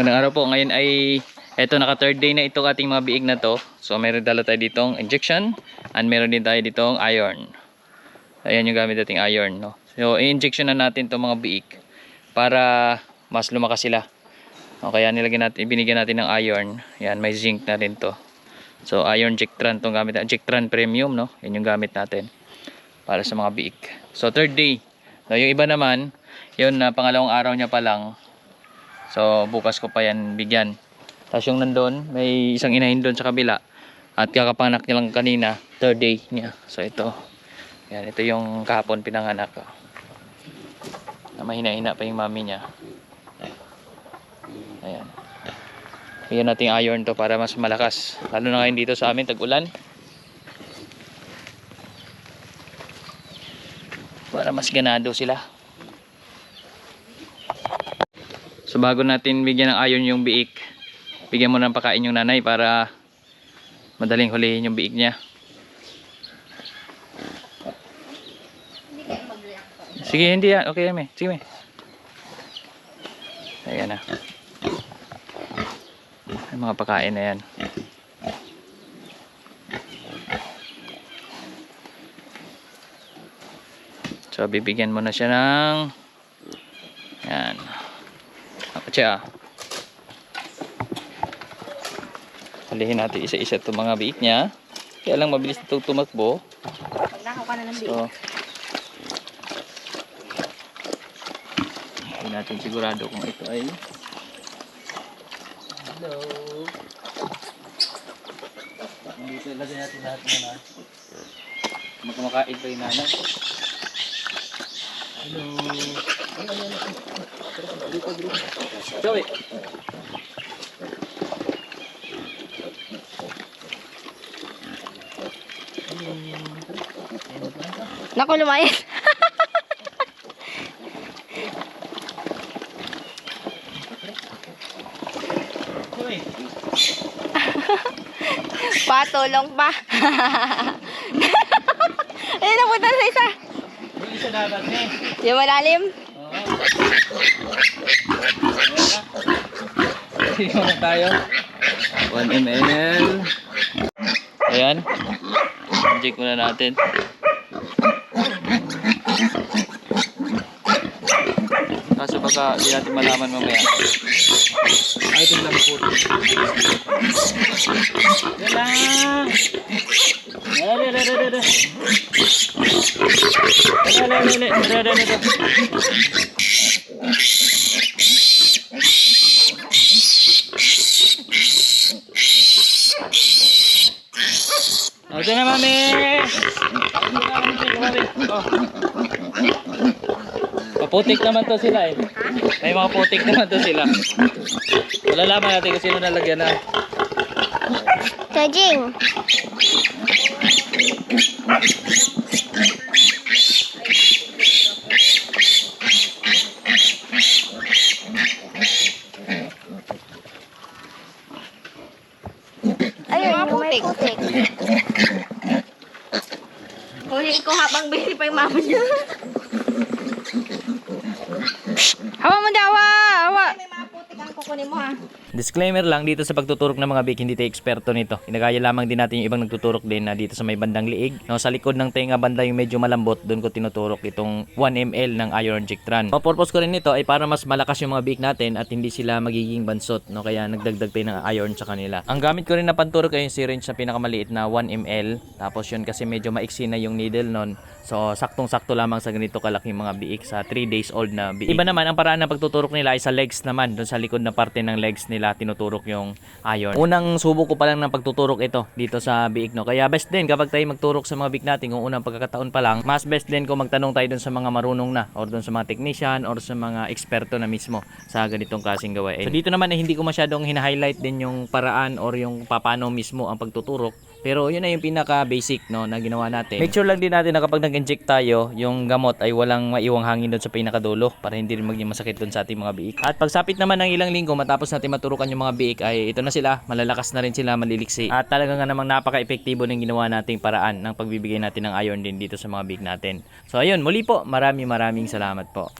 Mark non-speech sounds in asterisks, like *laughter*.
Magandang araw po. Ngayon ay eto naka third day na itong ating mga biig na to. So meron dala tayo ditong injection and meron din tayo ditong iron. Ayan yung gamit nating iron, no. So i-injection na natin itong mga biig para mas lumakas sila. O kaya nilagyan natin, binigyan natin ng iron. Yan, may zinc na rin to. So iron Jectran tong gamit natin. Jectran premium, no. Yan yung gamit natin para sa mga biik. So third day. No, yung iba naman, yun na pangalawang araw niya pa lang. So bukas ko pa yan bigyan. Tapos yung nandun, may isang inahin doon sa kabila. At kakapanak niya lang kanina, third day niya. So ito. Yan, ito yung kahapon pinanganak. ko. Na mahina-hina pa yung mami niya. Ayan. Bigyan natin iron to para mas malakas. Lalo na ngayon dito sa amin, tag-ulan. Para mas ganado sila. So bago natin bigyan ng iron yung biik, bigyan mo ng pakain yung nanay para madaling hulihin yung biik niya. Sige, hindi yan. Okay, me. Sige, me. Ayan na. Yung mga pakain na yan. So, bibigyan mo na siya ng yan. Siya. Hulihin natin isa-isa itong mga biik niya. Kaya lang mabilis ito tumakbo. Magnakaw ka na ng biik. So, hindi natin sigurado kung ito ay Hello. Dito lagyan natin lahat muna. Magkamakain pa yung nanay. Hello. Ano, ano, ano. Dito, dito. Joey. Naku, lumayas. Joey. Patulong pa. *laughs* Ayun, napunta sa isa. Yung isa dapat eh. Yung malalim. Oo. Sige muna tayo. 1 ml. Ayan. Inject muna natin. Kaso baka di natin malaman mamaya. Ay, ito lang po. Yan lang. Dali, dali, dali. Dali, dali, dali, dali. Ito na, mami! Paputik naman to sila eh. May mga putik naman to sila. Malalaman natin kung sino nalagyan na. Chajing. Ayun, yung may putik. Huli ko habang busy pa yung mama niya. Hawa mo daw, kukunin mo ha. Disclaimer lang dito sa pagtuturok ng mga bik, hindi tayo eksperto nito. Inagaya lamang din natin yung ibang nagtuturok din na dito sa may bandang liig. No, sa likod ng tenga banda yung medyo malambot, doon ko tinuturok itong 1 ml ng Iron Jictran. Ang purpose ko rin nito ay para mas malakas yung mga bik natin at hindi sila magiging bansot. No, kaya nagdagdag tayo ng iron sa kanila. Ang gamit ko rin na panturok ay yung syringe na pinakamaliit na 1 ml. Tapos yun kasi medyo maiksi na yung needle nun. So saktong-sakto lamang sa ganito kalaking mga biik sa 3 days old na biik. Iba naman ang paraan ng pagtuturok nila ay sa legs naman. Doon sa likod na parte ng legs nila tinuturok yung iron. Unang subo ko pa lang ng pagtuturok ito dito sa biik no. Kaya best din kapag tayo magturok sa mga biik natin kung unang pagkakataon pa lang, mas best din kung magtanong tayo doon sa mga marunong na or doon sa mga technician or sa mga eksperto na mismo sa ganitong klaseng gawain. So dito naman ay hindi ko masyadong hina-highlight din yung paraan or yung paano mismo ang pagtuturok. Pero yun na yung pinaka basic no na ginawa natin. Make sure lang din natin na kapag nag-inject tayo, yung gamot ay walang maiwang hangin doon sa pinakadulo para hindi rin maging masakit doon sa ating mga biik. At pagsapit naman ng ilang linggo matapos natin maturukan yung mga biik ay ito na sila, malalakas na rin sila, maliliksi. At talaga nga namang napaka-epektibo ng ginawa nating paraan ng pagbibigay natin ng iron din dito sa mga biik natin. So ayun, muli po, maraming maraming salamat po.